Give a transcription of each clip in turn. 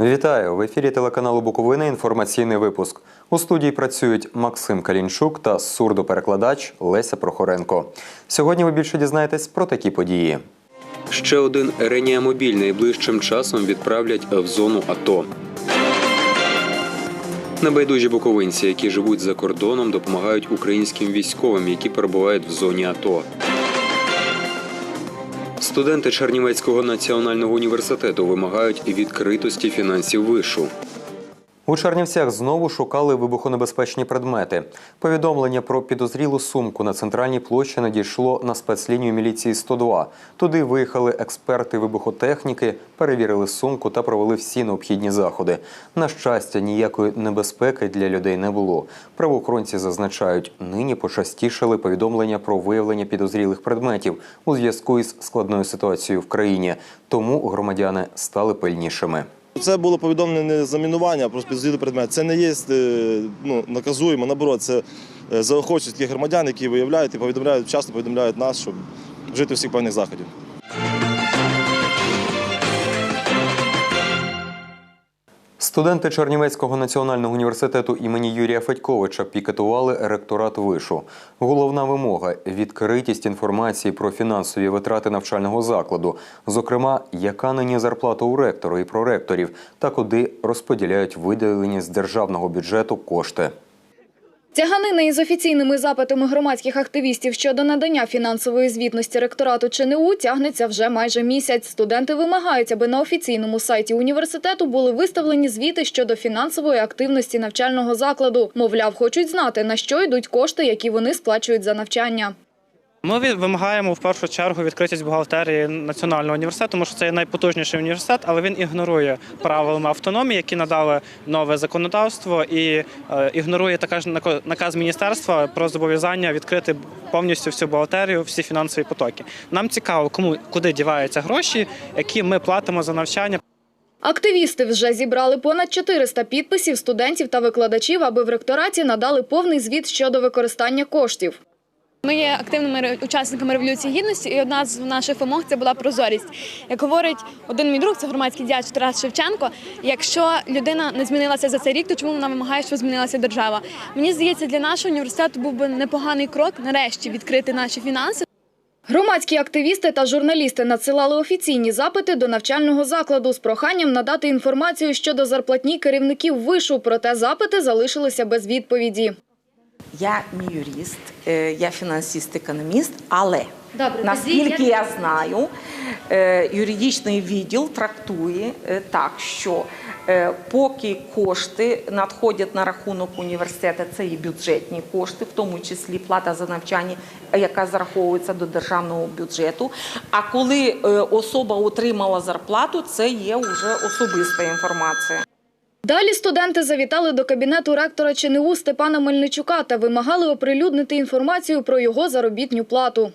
Вітаю в ефірі телеканалу Буковина. Інформаційний випуск. У студії працюють Максим Калінчук та сурдоперекладач Леся Прохоренко. Сьогодні ви більше дізнаєтесь про такі події. Ще один реанімобіль найближчим часом відправлять в зону АТО. Небайдужі буковинці, які живуть за кордоном, допомагають українським військовим, які перебувають в зоні АТО. Студенти Чернівецького національного університету вимагають відкритості фінансів вишу. У Чернівцях знову шукали вибухонебезпечні предмети. Повідомлення про підозрілу сумку на центральній площі надійшло на спецлінію міліції 102. Туди виїхали експерти вибухотехніки, перевірили сумку та провели всі необхідні заходи. На щастя, ніякої небезпеки для людей не було. Правоохоронці зазначають, нині почастішали повідомлення про виявлення підозрілих предметів у зв'язку із складною ситуацією в країні. Тому громадяни стали пильнішими. Це було повідомлення не за мінування, а про підозрілий предмет. Це не є е, ну, наказуємо, наоборот, це е, заохочують таких громадян, які виявляють і повідомляють, вчасно повідомляють нас, щоб вжити всіх певних заходів. Студенти Чернівецького національного університету імені Юрія Федьковича пікетували ректорат вишу. Головна вимога відкритість інформації про фінансові витрати навчального закладу, зокрема, яка нині зарплата у ректора і проректорів, та куди розподіляють виділені з державного бюджету кошти. Тяганина із офіційними запитами громадських активістів щодо надання фінансової звітності ректорату ЧНУ тягнеться вже майже місяць. Студенти вимагають, аби на офіційному сайті університету були виставлені звіти щодо фінансової активності навчального закладу. Мовляв, хочуть знати, на що йдуть кошти, які вони сплачують за навчання. Ми вимагаємо в першу чергу відкритість бухгалтерії національного університету, тому що це є найпотужніший університет, але він ігнорує правилами автономії, які надали нове законодавство, і е, ігнорує також наказ міністерства про зобов'язання відкрити повністю всю бухгалтерію, всі фінансові потоки. Нам цікаво, кому куди діваються гроші, які ми платимо за навчання. Активісти вже зібрали понад 400 підписів студентів та викладачів, аби в ректораті надали повний звіт щодо використання коштів. Ми є активними учасниками революції гідності, і одна з наших вимог це була прозорість. Як говорить один мій друг, це громадський діяч Тарас Шевченко. Якщо людина не змінилася за цей рік, то чому вона вимагає, щоб змінилася держава? Мені здається, для нашого університету був би непоганий крок нарешті відкрити наші фінанси. Громадські активісти та журналісти надсилали офіційні запити до навчального закладу з проханням надати інформацію щодо зарплатні керівників вишу, проте запити залишилися без відповіді. Я не юрист, е, я фінансист-економіст, але Добре, наскільки я знаю, е, юридичний відділ трактує е, так, що поки кошти надходять на рахунок університету, це і бюджетні кошти, в тому числі плата за навчання, яка зараховується до державного бюджету. А коли особа отримала зарплату, це є вже особиста інформація. Далі студенти завітали до кабінету ректора ЧНУ Степана Мельничука та вимагали оприлюднити інформацію про його заробітню плату.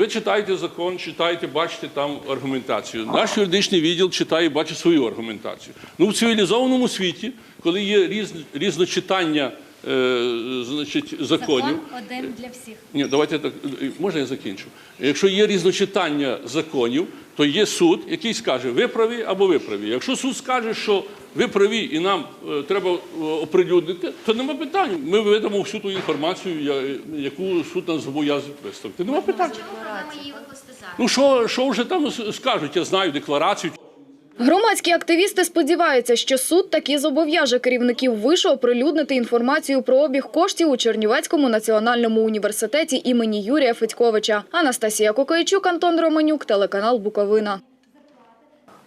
Ви читаєте закон, читаєте, бачите там аргументацію. Наш юридичний відділ читає і бачить свою аргументацію. Ну, в цивілізованому світі, коли є різ, різночитання е, значить, законів. один для всіх. Ні, давайте так. Можна я закінчу? Якщо є різночитання законів, то є суд, який скаже, ви праві або ви праві. Якщо суд скаже, що ви праві і нам е, треба е, оприлюднити, то нема питань. Ми видамо всю ту інформацію, я- яку суд нас зобов'язує виставити. Нема питань. Ну що, що вже там скажуть? Я знаю декларацію. Громадські активісти сподіваються, що суд таки зобов'яже керівників вишу оприлюднити інформацію про обіг коштів у Чернівецькому національному університеті імені Юрія Федьковича. Анастасія Кокайчук, Антон Романюк, телеканал Буковина.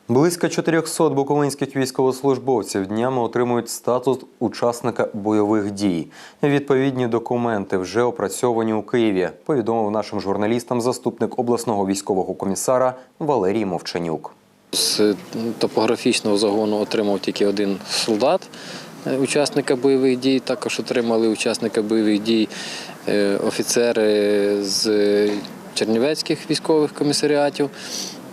Близько 400 буковинських військовослужбовців днями отримують статус учасника бойових дій. Відповідні документи вже опрацьовані у Києві, повідомив нашим журналістам заступник обласного військового комісара Валерій Мовчанюк. З топографічного загону отримав тільки один солдат, е, учасника бойових дій. Також отримали учасника бойових дій е, офіцери з Чернівецьких військових комісаріатів.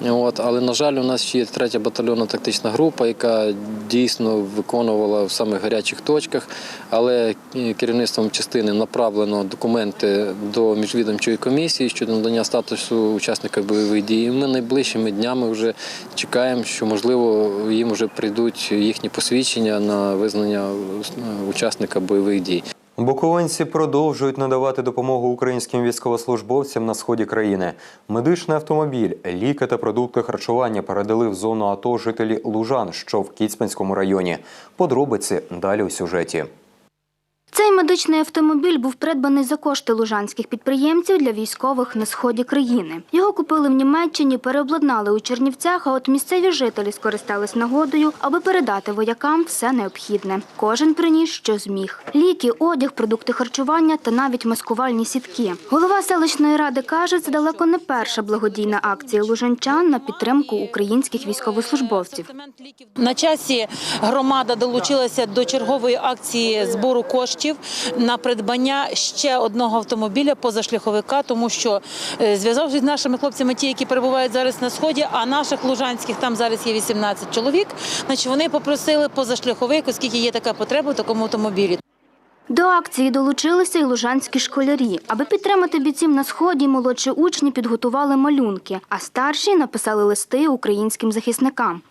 От, але, на жаль, у нас ще є третя батальйонна тактична група, яка дійсно виконувала в самих гарячих точках, але е, керівництвом частини направлено документи до міжвідомчої комісії щодо надання статусу учасника бойових дій. І Ми найближчими днями вже чекаємо, що можливо їм вже прийдуть їхні посвідчення на визнання е, учасника бойових дій. Буковинці продовжують надавати допомогу українським військовослужбовцям на сході країни. Медичний автомобіль, ліки та продукти харчування передали в зону АТО жителі Лужан, що в Кіцьманському районі. Подробиці далі у сюжеті. Цей медичний автомобіль був придбаний за кошти лужанських підприємців для військових на сході країни. Його купили в Німеччині, переобладнали у Чернівцях, а от місцеві жителі скористались нагодою, аби передати воякам все необхідне. Кожен приніс, що зміг: ліки, одяг, продукти харчування та навіть маскувальні сітки. Голова селищної ради каже, це далеко не перша благодійна акція лужанчан на підтримку українських військовослужбовців. На часі громада долучилася до чергової акції збору коштів на придбання ще одного автомобіля позашляховика, тому що е, зв'язавшись з нашими хлопцями, ті, які перебувають зараз на сході, а наших лужанських там зараз є 18 чоловік. Значить, вони попросили позашляховик, оскільки є така потреба в такому автомобілі. До акції долучилися й лужанські школярі. Аби підтримати бійців на сході, молодші учні підготували малюнки, а старші написали листи українським захисникам.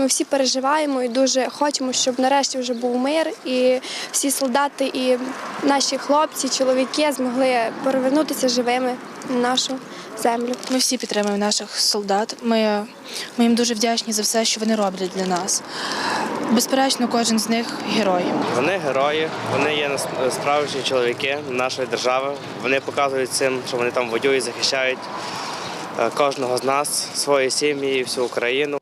Ми всі переживаємо і дуже хочемо, щоб нарешті вже був мир, і всі солдати, і наші хлопці, чоловіки змогли повернутися живими на нашу землю. Ми всі підтримуємо наших солдат. Ми, ми їм дуже вдячні за все, що вони роблять для нас. Безперечно, кожен з них герой. Вони герої, вони є нас- справжні чоловіки нашої держави. Вони показують цим, що вони там воюють, захищають е, кожного з нас, свої сім'ї, і всю Україну.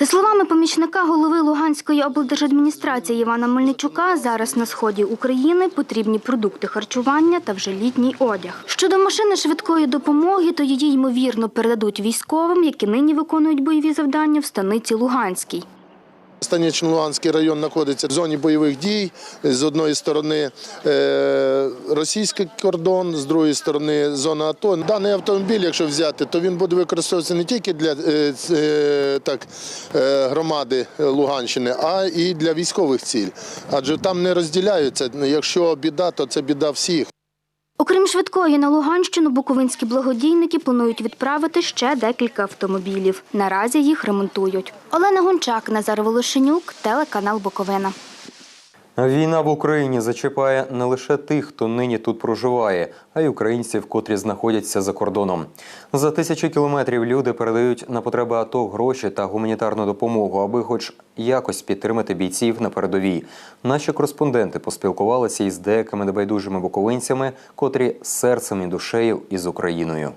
За словами помічника голови Луганської облдержадміністрації Івана Мельничука, зараз на сході України потрібні продукти харчування та вже літній одяг. Щодо машини швидкої допомоги, то її ймовірно передадуть військовим, які нині виконують бойові завдання в станиці Луганській. Станично-Луганський район знаходиться в зоні бойових дій. З одної сторони е, російський кордон, з другої сторони зона АТО. Даний автомобіль, якщо взяти, то він буде використовуватися не тільки для е, е, так, громади Луганщини, а і для військових ціль. Адже там не розділяються. Якщо біда, то це біда всіх. Окрім швидкої на Луганщину, буковинські благодійники планують відправити ще декілька автомобілів. Наразі їх ремонтують. Олена Гончак, Назар Волошенюк, телеканал Буковина. Війна в Україні зачіпає не лише тих, хто нині тут проживає, а й українців, котрі знаходяться за кордоном. За тисячі кілометрів люди передають на потреби АТО гроші та гуманітарну допомогу, аби хоч якось підтримати бійців на передовій. Наші кореспонденти поспілкувалися із деякими небайдужими буковинцями, котрі серцем і душею із Україною.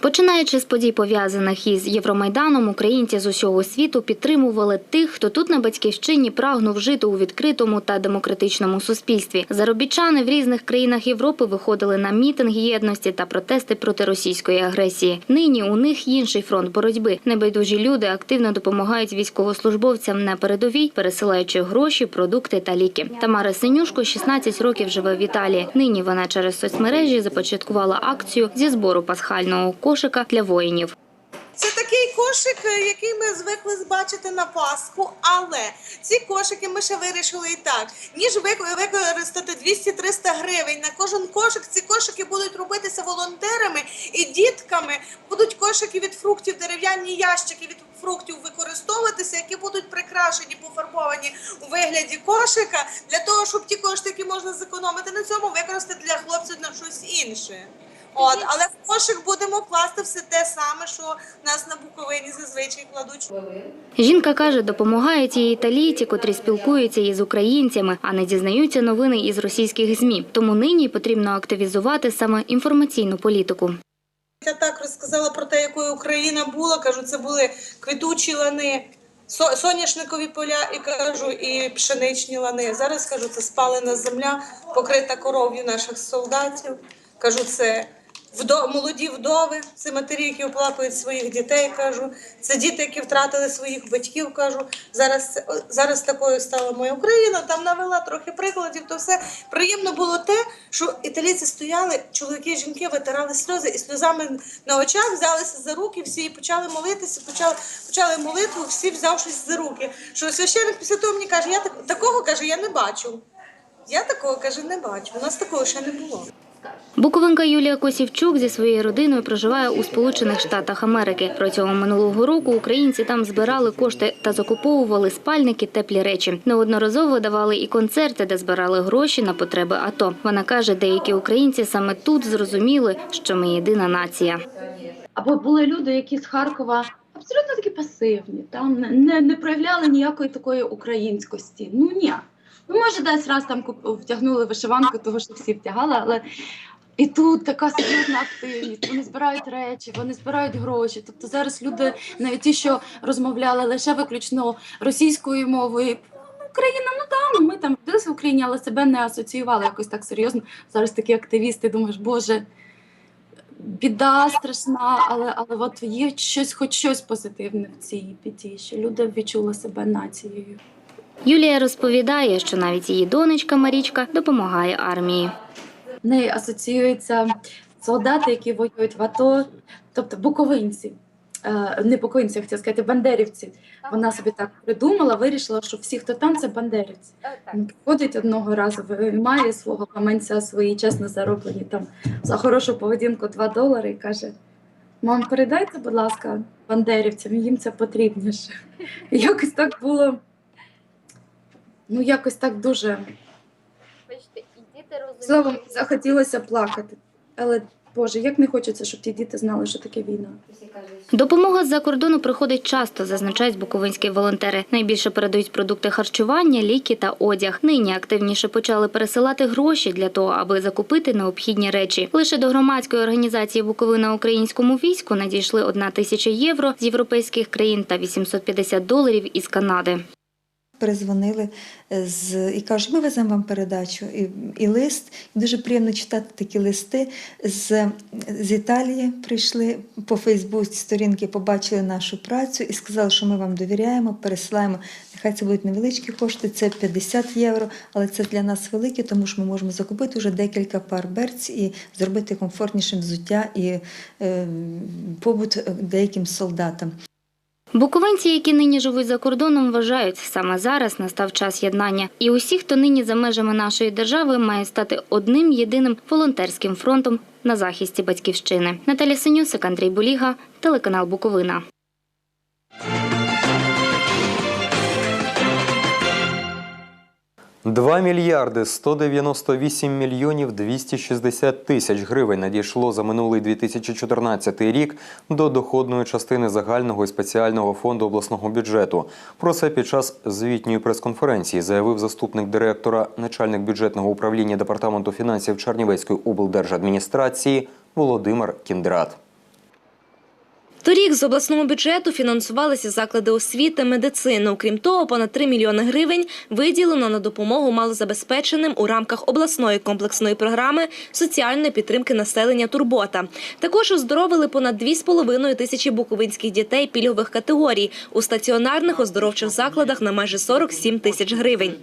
Починаючи з подій, пов'язаних із Євромайданом, українці з усього світу підтримували тих, хто тут на батьківщині прагнув жити у відкритому та демократичному суспільстві. Заробітчани в різних країнах Європи виходили на мітинги єдності та протести проти російської агресії. Нині у них інший фронт боротьби. Небайдужі люди активно допомагають військовослужбовцям на передовій, пересилаючи гроші, продукти та ліки. Тамара Синюшко 16 років живе в Італії. Нині вона через соцмережі започаткувала акцію зі збору пасхального кошика для воїнів. Це такий кошик, е, який ми звикли бачити на Пасху, але ці кошики ми ще вирішили і так. Ніж використати 200-300 гривень на кожен кошик, ці кошики будуть робитися волонтерами і дітками. Будуть кошики від фруктів, дерев'яні ящики від фруктів використовуватися, які будуть прикрашені, пофарбовані у вигляді кошика, для того, щоб ті кошти, які можна зекономити на цьому, використати для хлопців на щось інше. От, але в кошик будемо класти все те саме, що нас на Буковині зазвичай кладуть. Жінка каже, допомагають їй італійці, котрі спілкуються із українцями, а не дізнаються новини із російських змі. Тому нині потрібно активізувати саме інформаційну політику. Я так розказала про те, якою Україна була. Кажу, це були квітучі лани, со- соняшникові поля і кажу, і пшеничні лани. Зараз кажу, це спалена земля, покрита коров'ю наших солдатів. Кажу, це Вдо, молоді вдови, це матері, які оплакують своїх дітей, кажу. Це діти, які втратили своїх батьків, кажу. Зараз, зараз такою стала моя Україна, там навела трохи прикладів, то все. Приємно було те, що італійці стояли, чоловіки і жінки витирали сльози і сльозами на очах взялися за руки всі і почали молитися, почали, почали молитву, всі взявшись за руки. Що священник після того мені каже, я так, такого каже, я не бачу. Я такого каже, не бачу. У нас такого ще не було. Буковинка Юлія Косівчук зі своєю родиною проживає у Сполучених Штатах Америки. Протягом минулого року українці там збирали кошти та закуповували спальники, теплі речі. Неодноразово давали і концерти, де збирали гроші на потреби АТО. Вона каже, деякі українці саме тут зрозуміли, що ми єдина нація. Або були люди, які з Харкова абсолютно такі пасивні, там не, не, проявляли ніякої такої українськості. Ну ні. Ну, може, десь раз там втягнули вишиванку, того що всі втягали, але і тут така серйозна активність. Вони збирають речі, вони збирають гроші. Тобто зараз люди, навіть ті, що розмовляли лише виключно російською мовою. Україна, ну так, ну ми там родилися в Україні, але себе не асоціювали якось так серйозно. Зараз такі активісти, думаєш, боже, біда страшна, але, але от є щось, хоч щось позитивне в цій біді, що люди відчули себе нацією. Юлія розповідає, що навіть її донечка Марічка допомагає армії. В неї асоціюються солдати, які воюють в АТО, тобто буковинці. Е, Не буковинці, я хотіла сказати, бандерівці. Вона собі так придумала, вирішила, що всі, хто там, це бандерівці. Приходить одного разу, виймає свого каменця свої чесно зароблені там за хорошу поведінку 2 долари і каже: Мам, передайте, будь ласка, бандерівцям, їм це потрібніше. Якось так було. Ну, якось так дуже Словом, захотілося плакати. Але Боже, як не хочеться, щоб ті діти знали, що таке війна. Допомога з-за кордону приходить часто, зазначають буковинські волонтери. Найбільше передають продукти харчування, ліки та одяг. Нині активніше почали пересилати гроші для того, аби закупити необхідні речі. Лише до громадської організації Буковина українському війську надійшли одна тисяча євро з європейських країн та 850 доларів із Канади. Перезвонили е, з і кажуть, ми веземо вам передачу і, і лист. І дуже приємно читати такі листи. З, з Італії прийшли по Фейсбуці сторінки, побачили нашу працю і сказали, що ми вам довіряємо, пересилаємо. Нехай це будуть невеличкі кошти, це 50 євро, але це для нас велике, тому що ми можемо закупити вже декілька пар берць і зробити комфортнішим взуття і е, побут деяким солдатам. Буковинці, які нині живуть за кордоном, вважають, саме зараз настав час єднання. І усі, хто нині за межами нашої держави, має стати одним єдиним волонтерським фронтом на захисті батьківщини. Наталя Синюсик, Андрій Буліга, телеканал Буковина. Два мільярди 198 мільйонів 260 тисяч гривень надійшло за минулий 2014 рік до доходної частини загального і спеціального фонду обласного бюджету. Про це під час звітньої прес-конференції заявив заступник директора начальник бюджетного управління департаменту фінансів Чернівецької облдержадміністрації Володимир Кіндрат. Торік з обласного бюджету фінансувалися заклади освіти, медицини. Окрім того, понад 3 мільйони гривень виділено на допомогу малозабезпеченим у рамках обласної комплексної програми соціальної підтримки населення «Турбота». Також оздоровили понад 2,5 тисячі буковинських дітей пільгових категорій у стаціонарних оздоровчих закладах на майже 47 тисяч гривень.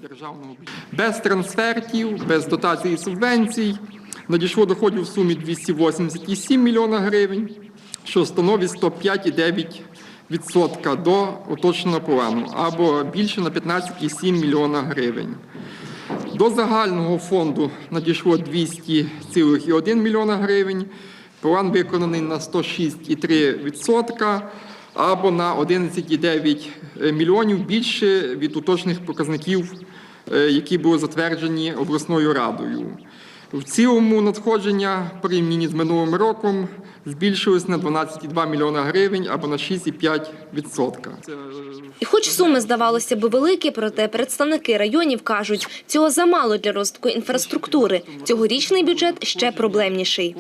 без трансфертів, без дотацій і субвенцій. Надійшло доходів в сумі 287 мільйона гривень, що становить 105,9% до уточненого плану, або більше на 15,7 мільйона гривень. До загального фонду надійшло 200,1 мільйона гривень. План виконаний на 106,3% або на 11,9 мільйонів більше від уточних показників, е, які були затверджені обласною радою. В цілому надходження порівняні з минулим роком збільшилось на 12,2 мільйона гривень або на 6,5%. Це І хоч суми здавалося б великі, проте представники районів кажуть, цього замало для розвитку інфраструктури. Цьогорічний бюджет ще проблемніший.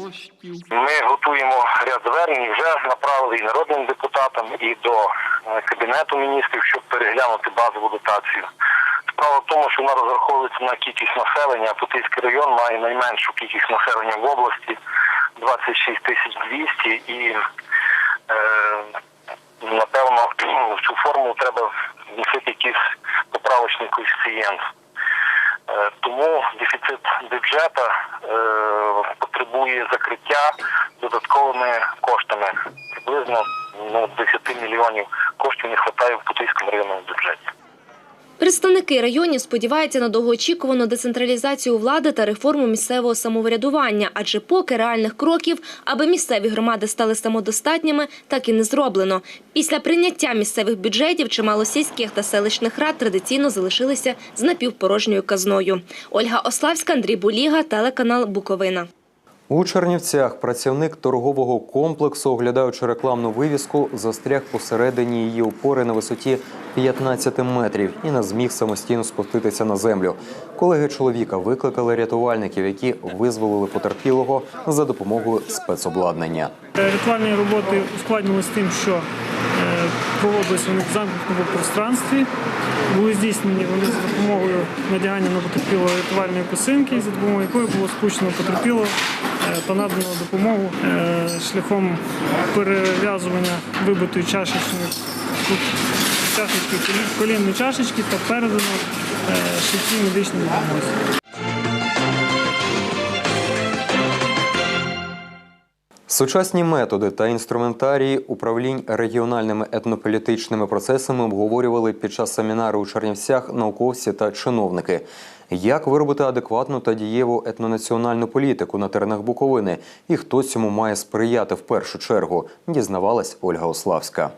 Ми готуємо ряд звернень, вже направили і народним депутатам, і до е, кабінету міністрів, щоб переглянути базову дотацію. Справа в тому, що вона розраховується на кількість населення, а Путильський район має найменшу кількість населення в області. 26 тисяч 200 і е, напевно в цю формулу треба вносити якийсь поправочний коефіцієнт. Е, Тому дефіцит бюджету е, потребує закриття додатковими коштами. Приблизно ну, 10 мільйонів коштів не вистачає в Путильському районному бюджеті. Представники районів сподіваються на довгоочікувану децентралізацію влади та реформу місцевого самоврядування, адже поки реальних кроків, аби місцеві громади стали самодостатніми, так і не зроблено. Після прийняття місцевих бюджетів чимало сільських та селищних рад традиційно залишилися з напівпорожньою казною. Ольга Ославська, Андрій Буліга, телеканал Буковина. У Чернівцях працівник торгового комплексу, оглядаючи рекламну вивіску, застряг посередині її опори на висоті 15 метрів і не зміг самостійно спуститися на землю. Колеги чоловіка викликали рятувальників, які визволили потерпілого за допомогою спецобладнання. Рятувальні роботи ускладнювалися тим, що е, проводилися вони в замкнутому пространстві. Були здійснені вони за допомогою надягання на потерпілого рятувальної косинки, за допомогою якої було спущено потерпілого та допомогу е, шляхом перев'язування вибитої чашечної чашечки, колінної чашечки та передано е, швидкій медичній допомозі. Сучасні методи та інструментарії управлінь регіональними етнополітичними процесами обговорювали під час семінару у Чернівцях науковці та чиновники. Як виробити адекватну та дієву етнонаціональну політику на теренах Буковини і хто цьому має сприяти в першу чергу, дізнавалась Ольга Ославська.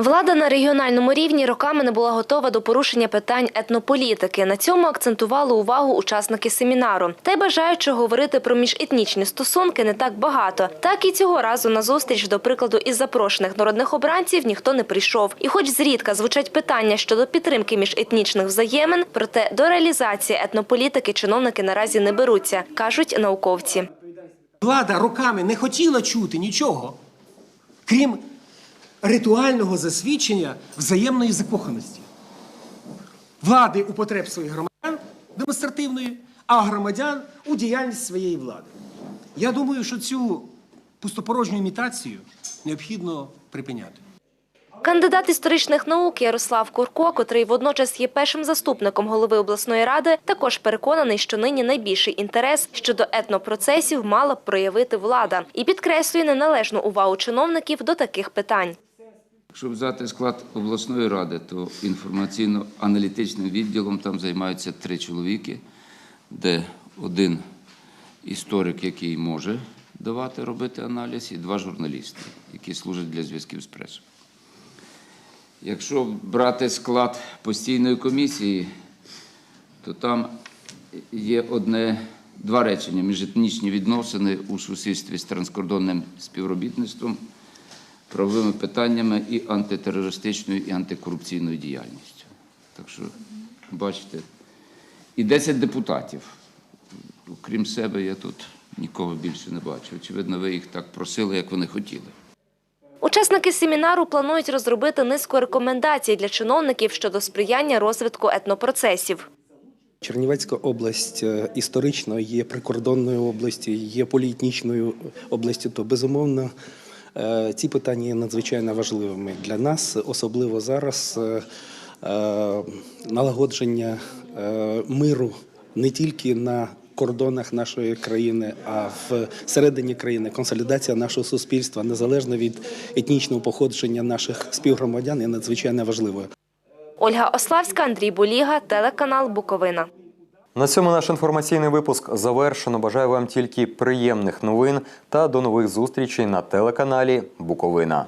Влада на регіональному рівні роками не була готова до порушення питань етнополітики. На цьому акцентували увагу учасники семінару. Та й бажаючих говорити про міжетнічні стосунки не так багато. Так і цього разу на зустріч, до прикладу, із запрошених народних обранців ніхто не прийшов. І, хоч зрідка звучать питання щодо підтримки міжетнічних взаємин, проте до реалізації етнополітики чиновники наразі не беруться, кажуть науковці. Влада роками не хотіла чути нічого, крім ритуального засвідчення взаємної закоханості. Влади у потреб своїх громадян демонстративної, а громадян у діяльність своєї влади. Я думаю, що цю пустопорожню імітацію необхідно припиняти. Кандидат історичних наук Ярослав Курко, котрий водночас є першим заступником голови обласної ради, також переконаний, що нині найбільший інтерес щодо етнопроцесів мала б проявити влада і підкреслює неналежну увагу чиновників до таких питань. Якщо взяти склад обласної ради, то інформаційно-аналітичним відділом там займаються три чоловіки, де один історик, який може давати робити аналіз, і два журналісти, які служать для зв'язків з пресою. Якщо брати склад постійної комісії, то там є одне, два речення міжетнічні відносини у суспільстві з транскордонним співробітництвом, правовими питаннями і антитерористичною і антикорупційною діяльністю. Так що, бачите, і 10 депутатів. Окрім себе, я тут нікого більше не бачу. Очевидно, ви їх так просили, як вони хотіли. Учасники семінару планують розробити низку рекомендацій для чиновників щодо сприяння розвитку етнопроцесів. Чернівецька область е, історично є прикордонною областю, є поліетнічною областю, то безумовно ці питання є надзвичайно важливими для нас, особливо зараз е, е, налагодження е, миру не тільки на кордонах нашої країни, а в середині країни консолідація нашого суспільства незалежно від етнічного походження наших співгромадян є надзвичайно важливою. Ольга Ославська, Андрій Боліга, телеканал Буковина. На цьому наш інформаційний випуск завершено. Бажаю вам тільки приємних новин та до нових зустрічей на телеканалі Буковина.